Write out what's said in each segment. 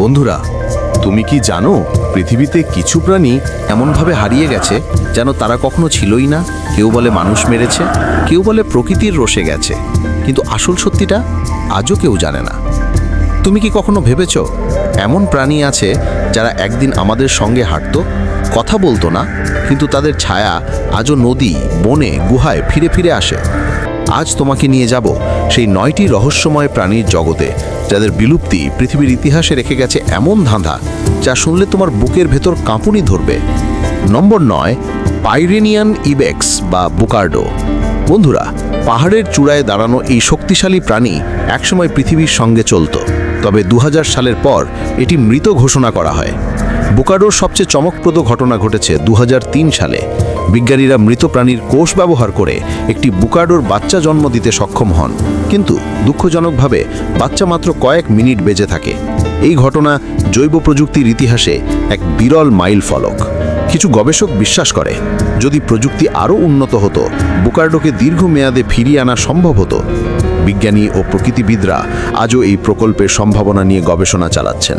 বন্ধুরা, তুমি কি জানো পৃথিবীতে কিছু প্রাণী এমনভাবে হারিয়ে গেছে যেন তারা কখনো ছিলই না? কেউ বলে মানুষ মেরেছে, কেউ বলে প্রকৃতির রসে গেছে। কিন্তু আসল সত্যিটা আজও কেউ জানে না। তুমি কি কখনো ভেবেছ এমন প্রাণী আছে যারা একদিন আমাদের সঙ্গে হাঁটত, কথা বলতো না, কিন্তু তাদের ছায়া আজও নদী, বনে, গুহায় ফিরে ফিরে আসে? আজ তোমাকে নিয়ে যাব সেই নয়টি রহস্যময় প্রাণীর জগতে, যাদের বিলুপ্তি পৃথিবীর ইতিহাসে রেখে গেছে এমন ধাঁধা যা শুনলে তোমার বুকের ভেতর কাঁপুনি ধরবে। নম্বর নয়, পাইরেনিয়ান ইবেক্স বা বুকার্ডো। বন্ধুরা, পাহাড়ের চূড়ায় দাঁড়ানো এই শক্তিশালী প্রাণী একসময় পৃথিবীর সঙ্গে চলত, তবে দু হাজার সালের পর এটি মৃত ঘোষণা করা হয়। বুকাডোর সবচেয়ে চমকপ্রদ ঘটনা ঘটেছে দু হাজার তিন সালে। বিজ্ঞানীরা মৃত প্রাণীর কোষ ব্যবহার করে একটি বুকাডোর বাচ্চা জন্ম দিতে সক্ষম হন। কিন্তু দুঃখজনকভাবে বাচ্চা মাত্র কয়েক মিনিট বেঁচে থাকে। এই ঘটনা জৈব প্রযুক্তির ইতিহাসে এক বিরল মাইল ফলক। কিছু গবেষক বিশ্বাস করে, যদি প্রযুক্তি আরও উন্নত হতো বুকার্ডোকে দীর্ঘমেয়াদে ফিরিয়ে আনা সম্ভব হতো। বিজ্ঞানী ও প্রকৃতিবিদরা আজও এই প্রকল্পের সম্ভাবনা নিয়ে গবেষণা চালাচ্ছেন।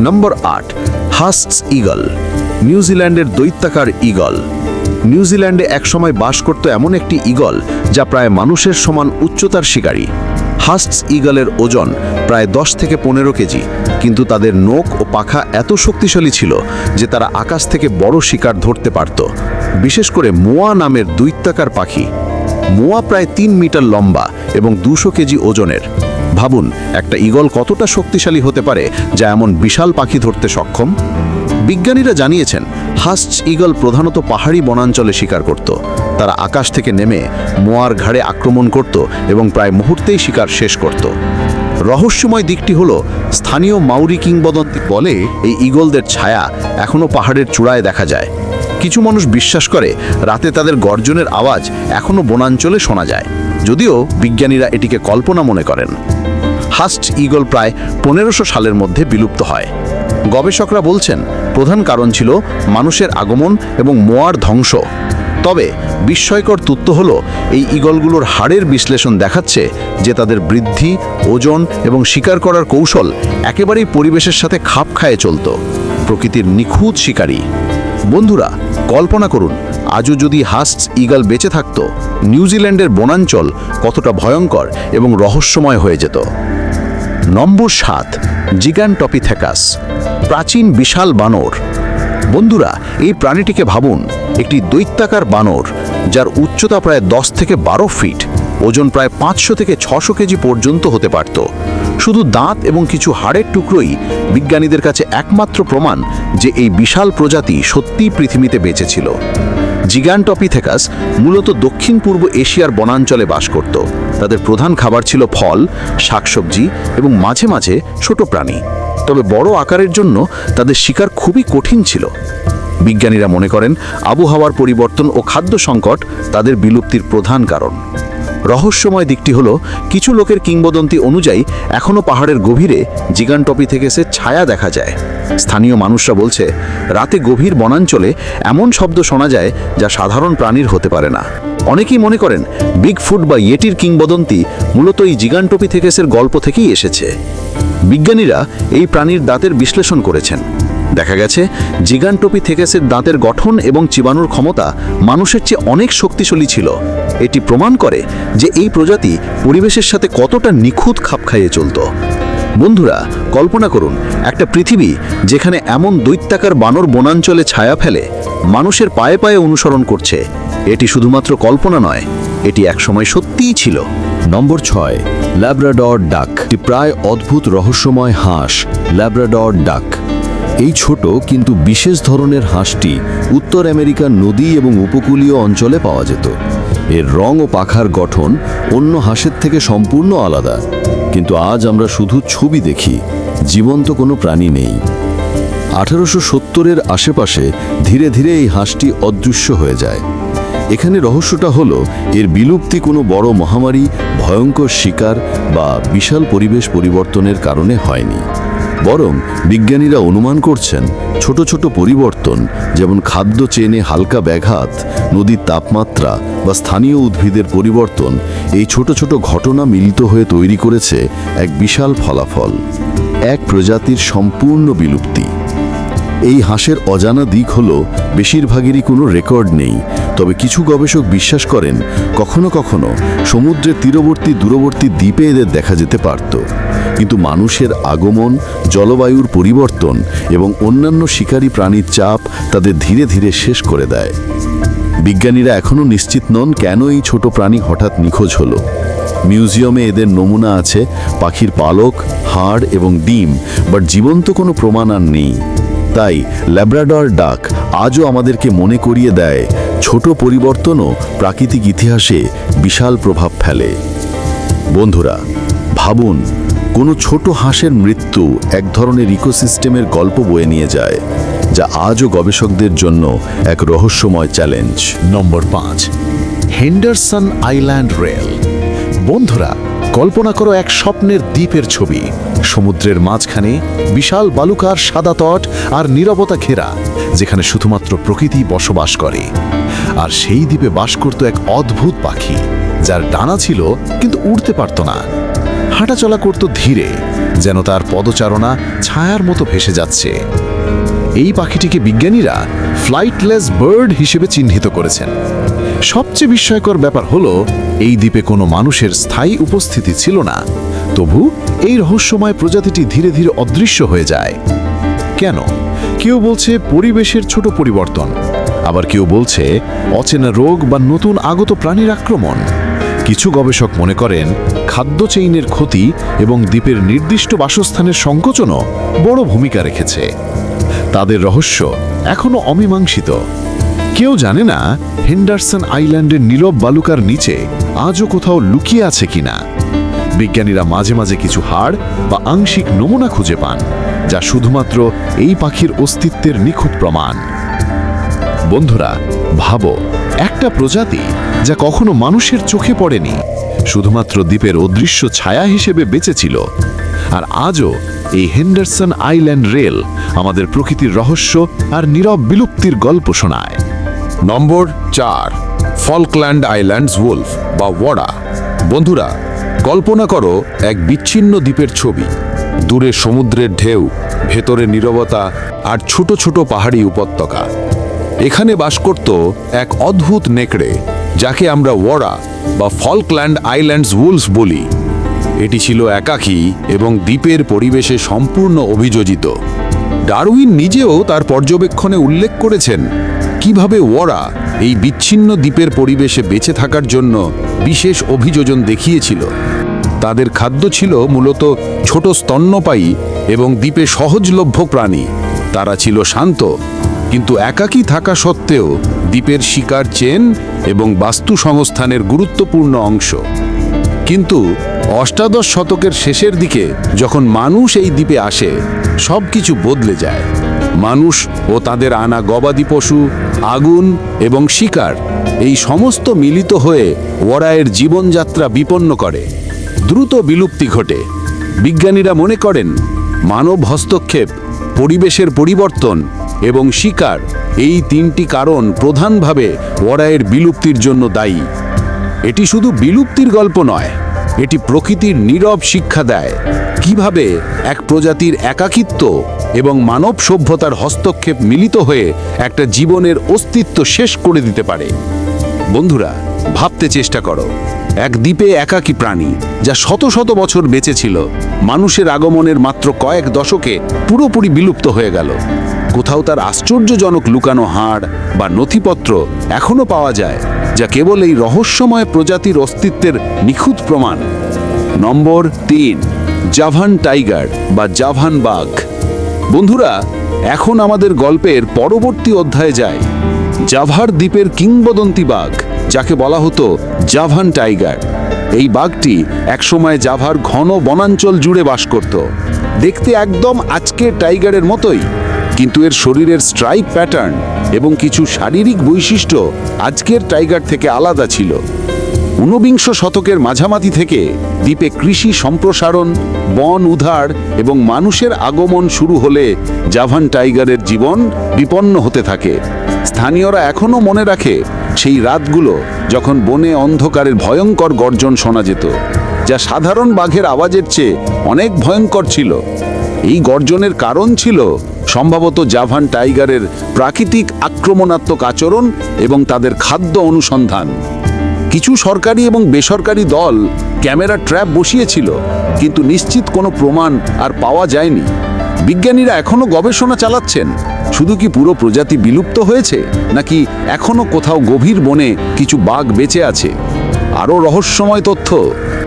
নম্বর আট, হাস্টস ইগল, নিউজিল্যান্ডের দৈত্যাকার ইগল। নিউজিল্যান্ডে একসময় বাস করত এমন একটি ইগল যা প্রায় মানুষের সমান উচ্চতার শিকারী। হাস্টস ইগলের ওজন প্রায় দশ থেকে পনেরো কেজি, কিন্তু তাদের নোক ও পাখা এত শক্তিশালী ছিল যে তারা আকাশ থেকে বড় শিকার ধরতে পারত। বিশেষ করে মোয়া নামের দৈত্যাকার পাখি। মোয়া প্রায় তিন মিটার লম্বা এবং দুশো কেজি ওজনের। ভাবুন, একটা ঈগল কতটা শক্তিশালী হতে পারে যা এমন বিশাল পাখি ধরতে সক্ষম? বিজ্ঞানীরা জানিয়েছেন হাস্ট ঈগল প্রধানত পাহাড়ি বনাঞ্চলে শিকার করত। তারা আকাশ থেকে নেমে মোয়ার ঘাড়ে আক্রমণ করত এবং প্রায় মুহূর্তেই শিকার শেষ করত। রহস্যময় দিকটি হল, স্থানীয় মাউরি কিংবদন্তি বলে এই ঈগলদের ছায়া এখনও পাহাড়ের চূড়ায় দেখা যায়। কিছু মানুষ বিশ্বাস করে, রাতে তাদের গর্জনের আওয়াজ এখনও বনাঞ্চলে শোনা যায়। যদিও বিজ্ঞানীরা এটিকে কল্পনা মনে করেন। হাস্ট ঈগল প্রায় পনেরোশো সালের মধ্যে বিলুপ্ত হয়। গবেষকরা বলছেন, প্রধান কারণ ছিল মানুষের আগমন এবং মোয়ার ধ্বংস। তবে বিস্ময়কর তথ্য হল, এই ঈগলগুলোর হাড়ের বিশ্লেষণ দেখাচ্ছে যে তাদের বৃদ্ধি, ওজন এবং শিকার করার কৌশল একেবারেই পরিবেশের সাথে খাপ খায়ে চলত। প্রকৃতির নিখুঁত শিকারী। বন্ধুরা, কল্পনা করুন, আজও যদি হাস্ট ঈগল বেঁচে থাকত, নিউজিল্যান্ডের বনাঞ্চল কতটা ভয়ঙ্কর এবং রহস্যময় হয়ে যেত। নম্বর সাত, জিগানটপিথেকাস, প্রাচীন বিশাল বানর। বন্ধুরা, এই প্রাণীটিকে ভাবুন, একটি দৈত্যাকার বানর, যার উচ্চতা প্রায় দশ থেকে বারো ফিট, ওজন প্রায় পাঁচশো থেকে ছশো কেজি পর্যন্ত হতে পারত। শুধু দাঁত এবং কিছু হাড়ের টুকরোই বিজ্ঞানীদের কাছে একমাত্র প্রমাণ যে এই বিশাল প্রজাতি সত্যিই পৃথিবীতে বেঁচে ছিল। জিগানটপিথেকাস মূলত দক্ষিণ পূর্ব এশিয়ার বনাঞ্চলে বাস করত। তাদের প্রধান খাবার ছিল ফল, শাকসবজি এবং মাঝে মাঝে ছোট প্রাণী। তবে বড় আকারের জন্য তাদের শিকার খুবই কঠিন ছিল। বিজ্ঞানীরা মনে করেন, আবহাওয়ার পরিবর্তন ও খাদ্য সংকট তাদের বিলুপ্তির প্রধান কারণ। রহস্যময় দিকটি হলো, কিছু লোকের কিংবদন্তি অনুযায়ী এখনও পাহাড়ের গভীরে জিগানটপি থেকে সে ছায়া দেখা যায়। স্থানীয় মানুষরা বলছে, রাতে গভীর বনাঞ্চলে এমন শব্দ শোনা যায় যা সাধারণ প্রাণীর হতে পারে না। অনেকেই মনে করেন বিগ ফুট বা ইয়েটির কিংবদন্তি মূলত এই জিগানটপি থেকেসের গল্প থেকেই এসেছে। বিজ্ঞানীরা এই প্রাণীর দাঁতের বিশ্লেষণ করেছেন। দেখা গেছে জিগান জিগানটোপি থেকেসের দাঁতের গঠন এবং চিবানোর ক্ষমতা মানুষের চেয়ে অনেক শক্তিশালী ছিল। এটি প্রমাণ করে যে এই প্রজাতি পরিবেশের সাথে কতটা নিখুঁত খাপ খাইয়ে চলত। বন্ধুরা, কল্পনা করুন, একটা পৃথিবী যেখানে এমন দৈত্যাকার বানর বনাঞ্চলে ছায়া ফেলে মানুষের পায়ে পায়ে অনুসরণ করছে। এটি শুধুমাত্র কল্পনা নয়, এটি একসময় সত্যিই ছিল। নম্বর ছয়, ল্যাব্রাডর ডাক। প্রায় অদ্ভুত রহস্যময় হাঁস, ল্যাব্রাডর ডাক। এই ছোট কিন্তু বিশেষ ধরনের হাঁসটি উত্তর আমেরিকার নদী এবং উপকূলীয় অঞ্চলে পাওয়া যেত। এর রং ও পাখার গঠন অন্য হাঁসের থেকে সম্পূর্ণ আলাদা। কিন্তু আজ আমরা শুধু ছবি দেখি, জীবন্ত কোনো প্রাণী নেই। আঠারোশো সত্তরের আশেপাশে ধীরে ধীরে এই হাঁসটি অদৃশ্য হয়ে যায়। এখানে রহস্যটা হলো, এর বিলুপ্তি কোনো বড় মহামারী, ভয়ঙ্কর শিকার বা বিশাল পরিবেশ পরিবর্তনের কারণে হয়নি। বরং বিজ্ঞানীরা অনুমান করছেন, ছোট ছোট পরিবর্তন, যেমন খাদ্য চেনে হালকা ব্যাঘাত, নদীর তাপমাত্রা বা স্থানীয় উদ্ভিদের পরিবর্তন, এই ছোট ছোট ঘটনা মিলিত হয়ে তৈরি করেছে এক বিশাল ফলাফল। এক প্রজাতির সম্পূর্ণ বিলুপ্তি। এই হাঁসের অজানা দিক হল, বেশিরভাগেরই কোনো রেকর্ড নেই। তবে কিছু গবেষক বিশ্বাস করেন, কখনো কখনো সমুদ্রের তীরবর্তী দূরবর্তী দ্বীপে এদের দেখা যেতে পারত। কিন্তু মানুষের আগমন, জলবায়ুর পরিবর্তন এবং অন্যান্য শিকারী প্রাণীর চাপ তাদের ধীরে ধীরে শেষ করে দেয়। বিজ্ঞানীরা এখনও নিশ্চিত নন কেন এই ছোট প্রাণী হঠাৎ নিখোঁজ হলো। মিউজিয়ামে এদের নমুনা আছে, পাখির পালক, হাড় এবং ডিম, বাট জীবন্ত কোনো প্রমাণ আর নেই। তাই ল্যাব্রাডর ডাক আজও আমাদেরকে মনে করিয়ে দেয়, ছোট পরিবর্তনও প্রাকৃতিক ইতিহাসে বিশাল প্রভাব ফেলে। বন্ধুরা, ভাবুন, কোনো ছোট হাঁসের মৃত্যু এক ধরনের ইকোসিস্টেমের গল্প বয়ে নিয়ে যায়, যা আজও গবেষকদের জন্য এক রহস্যময় চ্যালেঞ্জ। নম্বর পাঁচ, হেন্ডারসন আইল্যান্ড রেল। বন্ধুরা, কল্পনা করো এক স্বপ্নের দ্বীপের ছবি। সমুদ্রের মাঝখানে বিশাল বালুকার সাদা তট আর নীরবতা ঘেরা, যেখানে শুধুমাত্র প্রকৃতি বসবাস করে। আর সেই দ্বীপে বাস করত এক অদ্ভুত পাখি, যার ডানা ছিল কিন্তু উড়তে পারত না। হাঁটাচলা করত ধীরে, যেন তার পদচারণা ছায়ার মতো ভেসে যাচ্ছে। এই পাখিটিকে বিজ্ঞানীরা ফ্লাইটলেস বার্ড হিসেবে চিহ্নিত করেছেন। সবচেয়ে বিস্ময়কর ব্যাপার হলো, এই দ্বীপে কোনো মানুষের স্থায়ী উপস্থিতি ছিল না। তবু এই রহস্যময় প্রজাতিটি ধীরে ধীরে অদৃশ্য হয়ে যায়। কেন? কেউ বলছে পরিবেশের ছোট পরিবর্তন। আবার কেউ বলছে অচেনা রোগ বা নতুন আগত প্রাণীর আক্রমণ। কিছু গবেষক মনে করেন খাদ্য চেইনের ক্ষতি এবং দ্বীপের নির্দিষ্ট বাসস্থানের সংকোচনও বড় ভূমিকা রেখেছে। তাদের রহস্য এখনও অমীমাংসিত। কেউ জানে না হেন্ডারসন আইল্যান্ডের নীরব বালুকার নিচে আজও কোথাও লুকিয়ে আছে কিনা। বিজ্ঞানীরা মাঝে মাঝে কিছু হাড় বা আংশিক নমুনা খুঁজে পান, যা শুধুমাত্র এই পাখির অস্তিত্বের নিখুঁত প্রমাণ। বন্ধুরা, ভাবো, একটা প্রজাতি যা কখনো মানুষের চোখে পড়েনি, শুধুমাত্র দ্বীপের অদৃশ্য ছায়া হিসেবে বেঁচেছিল। আর আজও এই হেন্ডারসন আইল্যান্ড রেল আমাদের প্রকৃতির রহস্য আর নীরব বিলুপ্তির গল্প শোনায়। নম্বর চার, ফলকল্যান্ড আইল্যান্ডস ওলফ বা ওয়াডা বন্ধুরা কল্পনা করো এক বিচ্ছিন্ন দ্বীপের ছবি। দূরে সমুদ্রের ঢেউ, ভেতরে নীরবতা আর ছোট ছোট পাহাড়ি উপত্যকা। এখানে বাস করত এক অদ্ভুত নেকড়ে, যাকে আমরা ওয়াডা বা ফলকল্যান্ড আইল্যান্ডস উলস বলি। এটি ছিল একাকী এবং দ্বীপের পরিবেশে সম্পূর্ণ অভিযোজিত। ডারউইন নিজেও তার পর্যবেক্ষণে উল্লেখ করেছেন, কীভাবে ওয়ারা এই বিচ্ছিন্ন দ্বীপের পরিবেশে বেঁচে থাকার জন্য বিশেষ অভিযোজন দেখিয়েছিল। তাদের খাদ্য ছিল মূলত ছোট স্তন্যপায়ী এবং দ্বীপে সহজলভ্য প্রাণী। তারা ছিল শান্ত, কিন্তু একাকী থাকা সত্ত্বেও দ্বীপের শিকার চেন এবং বাস্তু সংস্থানের গুরুত্বপূর্ণ অংশ। কিন্তু অষ্টাদশ শতকের শেষের দিকে যখন মানুষ এই দ্বীপে আসে সব কিছু বদলে যায়। মানুষ ও তাদের আনা গবাদি পশু, আগুন এবং শিকার এই সমস্ত মিলিত হয়ে ওয়ারায়ের জীবনযাত্রা বিপন্ন করে। দ্রুত বিলুপ্তি ঘটে। বিজ্ঞানীরা মনে করেন, মানব হস্তক্ষেপ, পরিবেশের পরিবর্তন এবং শিকার এই তিনটি কারণ প্রধানভাবে ওয়ারায়ের বিলুপ্তির জন্য দায়ী। এটি শুধু বিলুপ্তির গল্প নয়, এটি প্রকৃতির নীরব শিক্ষা দেয়। কীভাবে এক প্রজাতির একাকিত্ব এবং মানব সভ্যতার হস্তক্ষেপ মিলিত হয়ে একটা জীবনের অস্তিত্ব শেষ করে দিতে পারে? বন্ধুরা, ভাবতে চেষ্টা করো। এক দ্বীপে একাকী প্রাণী, যা শত শত বছর বেঁচে ছিল। মানুষের আগমনের মাত্র কয়েক দশকে পুরোপুরি বিলুপ্ত হয়ে গেল। কোথাও তার আশ্চর্যজনক লুকানো হাড় বা নথিপত্র এখনও পাওয়া যায়, যা কেবল এই রহস্যময় প্রজাতির অস্তিত্বের নিখুঁত প্রমাণ। নম্বর তিন, জাভান টাইগার বা জাভান বাঘ। বন্ধুরা, এখন আমাদের গল্পের পরবর্তী অধ্যায়ে যায় জাভার দ্বীপের কিংবদন্তি বাঘ। যাকে বলা হতো জাভান টাইগার। এই বাঘটি একসময় জাভার ঘন বনাঞ্চল জুড়ে বাস করত। দেখতে একদম আজকের টাইগারের মতোই, কিন্তু এর শরীরের স্ট্রাইপ প্যাটার্ন এবং কিছু শারীরিক বৈশিষ্ট্য আজকের টাইগার থেকে আলাদা ছিল। ঊনবিংশ শতকের মাঝামাঝি থেকে দ্বীপে কৃষি সম্প্রসারণ, বন উধার এবং মানুষের আগমন শুরু হলে জাভান টাইগারের জীবন বিপন্ন হতে থাকে। স্থানীয়রা এখনও মনে রাখে সেই রাতগুলো যখন বনে অন্ধকারের ভয়ঙ্কর গর্জন শোনা যেত, যা সাধারণ বাঘের আওয়াজের চেয়ে অনেক ভয়ঙ্কর ছিল। এই গর্জনের কারণ ছিল সম্ভবত জাভান টাইগারের প্রাকৃতিক আক্রমণাত্মক আচরণ এবং তাদের খাদ্য অনুসন্ধান। কিছু সরকারি এবং বেসরকারি দল ক্যামেরা ট্র্যাপ বসিয়েছিল, কিন্তু নিশ্চিত কোনো প্রমাণ আর পাওয়া যায়নি। বিজ্ঞানীরা এখনও গবেষণা চালাচ্ছেন। শুধু কি পুরো প্রজাতি বিলুপ্ত হয়েছে? নাকি এখনও কোথাও গভীর বনে কিছু বাঘ বেঁচে আছে? আরও রহস্যময় তথ্য।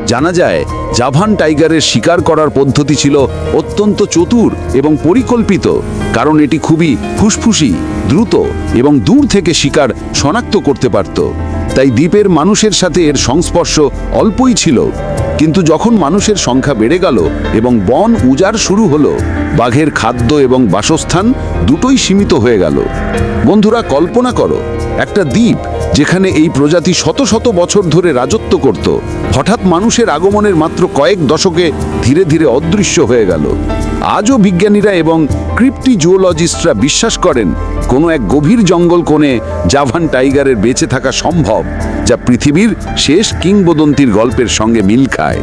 জানা যায়, জাভান টাইগারের শিকার করার পদ্ধতি ছিল অত্যন্ত চতুর এবং পরিকল্পিত, কারণ এটি খুবই ফুসফুসি, দ্রুত এবং দূর থেকে শিকার শনাক্ত করতে পারত। তাই দ্বীপের মানুষের সাথে এর সংস্পর্শ অল্পই ছিল। কিন্তু যখন মানুষের সংখ্যা বেড়ে গেল এবং বন উজাড় শুরু হলো, বাঘের খাদ্য এবং বাসস্থান দুটোই সীমিত হয়ে গেল। বন্ধুরা, কল্পনা করো, একটা দ্বীপ যেখানে এই প্রজাতি শত শত বছর ধরে রাজত্ব করত, হঠাৎ মানুষের আগমনের মাত্র কয়েক দশকে ধীরে ধীরে অদৃশ্য হয়ে গেল। আজও বিজ্ঞানীরা এবং ক্রিপ্টি জুওলজিস্টরা বিশ্বাস করেন, কোনো এক গভীর জঙ্গল কোণে জাভান টাইগারের বেঁচে থাকা সম্ভব। যা পৃথিবীর শেষ কিংবদন্তির গল্পের সঙ্গে মিল খায়।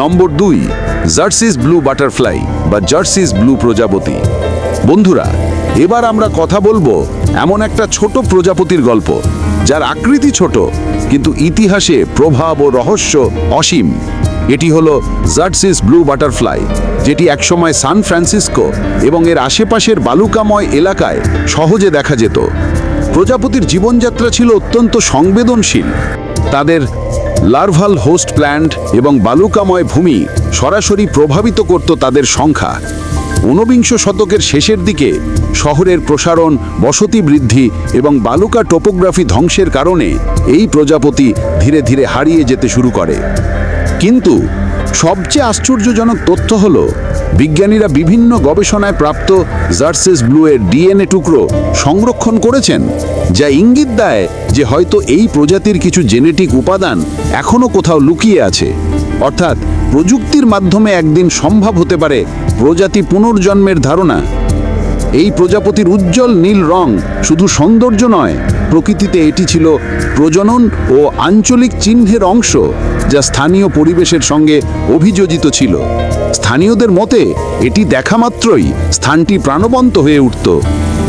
নম্বর দুই জার্সিস ব্লু বাটারফ্লাই বা জার্সিস ব্লু প্রজাপতি। বন্ধুরা, এবার আমরা কথা বলব এমন একটা ছোট প্রজাপতির গল্প, যার আকৃতি ছোট, কিন্তু ইতিহাসে প্রভাব ও রহস্য অসীম। এটি হলো জার্সিস ব্লু বাটারফ্লাই যেটি একসময় সান ফ্রান্সিসকো এবং এর আশেপাশের বালুকাময় এলাকায় সহজে দেখা যেত। প্রজাপতির জীবনযাত্রা ছিল অত্যন্ত সংবেদনশীল। তাদের লার্ভাল হোস্ট প্ল্যান্ট এবং বালুকাময় ভূমি সরাসরি প্রভাবিত করত তাদের সংখ্যা। ঊনবিংশ শতকের শেষের দিকে শহরের প্রসারণ, বসতি বৃদ্ধি এবং বালুকা টোপোগ্রাফি ধ্বংসের কারণে এই প্রজাপতি ধীরে ধীরে হারিয়ে যেতে শুরু করে। কিন্তু সবচেয়ে আশ্চর্যজনক তথ্য হল বিজ্ঞানীরা বিভিন্ন গবেষণায় প্রাপ্ত জার্সেস ব্লু এর ডিএনএ টুকরো সংরক্ষণ করেছেন, যা ইঙ্গিত দেয় যে হয়তো এই প্রজাতির কিছু জেনেটিক উপাদান এখনও কোথাও লুকিয়ে আছে। অর্থাৎ প্রযুক্তির মাধ্যমে একদিন সম্ভব হতে পারে প্রজাতি পুনর্জন্মের ধারণা। এই প্রজাপতির উজ্জ্বল নীল রং শুধু সৌন্দর্য নয়, প্রকৃতিতে এটি ছিল প্রজনন ও আঞ্চলিক চিহ্নের অংশ যা স্থানীয় পরিবেশের সঙ্গে অভিযোজিত ছিল। স্থানীয়দের মতে, এটি দেখা মাত্রই স্থানটি প্রাণবন্ত হয়ে উঠত।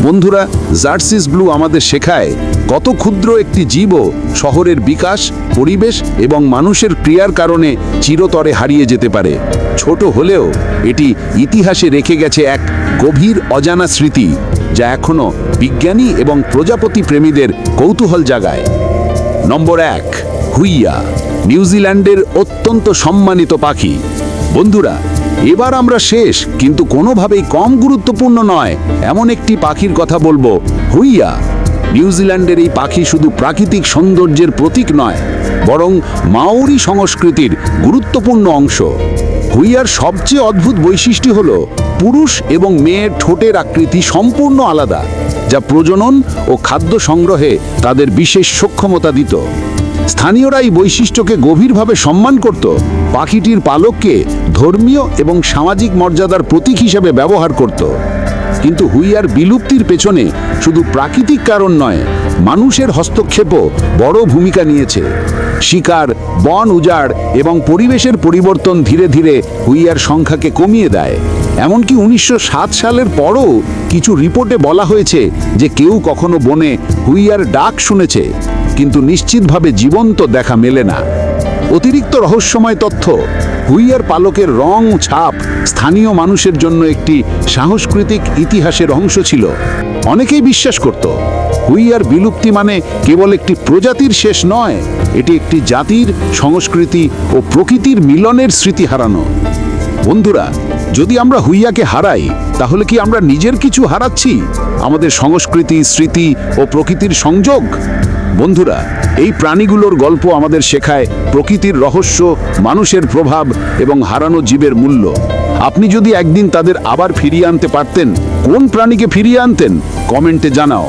বন্ধুরা, জার্সিস ব্লু আমাদের শেখায় কত ক্ষুদ্র একটি জীবও শহরের বিকাশ, পরিবেশ এবং মানুষের ক্রিয়ার কারণে চিরতরে হারিয়ে যেতে পারে। ছোট হলেও এটি ইতিহাসে রেখে গেছে এক গভীর অজানা স্মৃতি যা এখনও বিজ্ঞানী এবং প্রজাপতি প্রেমীদের কৌতূহল জাগায়। নম্বর এক, হুইয়া নিউজিল্যান্ডের অত্যন্ত সম্মানিত পাখি। বন্ধুরা, এবার আমরা শেষ, কিন্তু কোনোভাবেই কম গুরুত্বপূর্ণ নয়, এমন একটি পাখির কথা বলব, হুইয়া। নিউজিল্যান্ডের এই পাখি শুধু প্রাকৃতিক সৌন্দর্যের প্রতীক নয়, বরং মাওরি সংস্কৃতির গুরুত্বপূর্ণ অংশ। হুইয়ার সবচেয়ে অদ্ভুত বৈশিষ্ট্য হল পুরুষ এবং মেয়ের ঠোঁটের আকৃতি সম্পূর্ণ আলাদা, যা প্রজনন ও খাদ্য সংগ্রহে তাদের বিশেষ সক্ষমতা দিত। স্থানীয়রা এই বৈশিষ্ট্যকে গভীরভাবে সম্মান করত। পাখিটির পালককে ধর্মীয় এবং সামাজিক মর্যাদার প্রতীক হিসেবে ব্যবহার করত। কিন্তু হুইয়ার বিলুপ্তির পেছনে শুধু প্রাকৃতিক কারণ নয়, মানুষের হস্তক্ষেপও বড় ভূমিকা নিয়েছে। শিকার, বন উজাড় এবং পরিবেশের পরিবর্তন ধীরে ধীরে হুইয়ার সংখ্যাকে কমিয়ে দেয়। এমনকি উনিশশো সাত সালের পরও কিছু রিপোর্টে বলা হয়েছে যে কেউ কখনো বনে হুইয়ার ডাক শুনেছে, কিন্তু নিশ্চিতভাবে জীবন্ত দেখা মেলে না। অতিরিক্ত রহস্যময় তথ্য, হুইয়ার পালকের রং ছাপ স্থানীয় মানুষের জন্য একটি সাংস্কৃতিক ইতিহাসের অংশ ছিল। অনেকেই বিশ্বাস করত হুইয়ার বিলুপ্তি মানে কেবল একটি প্রজাতির শেষ নয়, এটি একটি জাতির, সংস্কৃতি ও প্রকৃতির মিলনের স্মৃতি হারানো। বন্ধুরা, যদি আমরা হুইয়াকে হারাই, তাহলে কি আমরা নিজের কিছু হারাচ্ছি? আমাদের সংস্কৃতি, স্মৃতি ও প্রকৃতির সংযোগ? বন্ধুরা, এই প্রাণীগুলোর গল্প আমাদের শেখায় প্রকৃতির রহস্য, মানুষের প্রভাব এবং হারানো জীবের মূল্য। আপনি যদি একদিন তাদের আবার ফিরিয়ে আনতে পারতেন, কোন প্রাণীকে ফিরিয়ে আনতেন, কমেন্টে জানাও।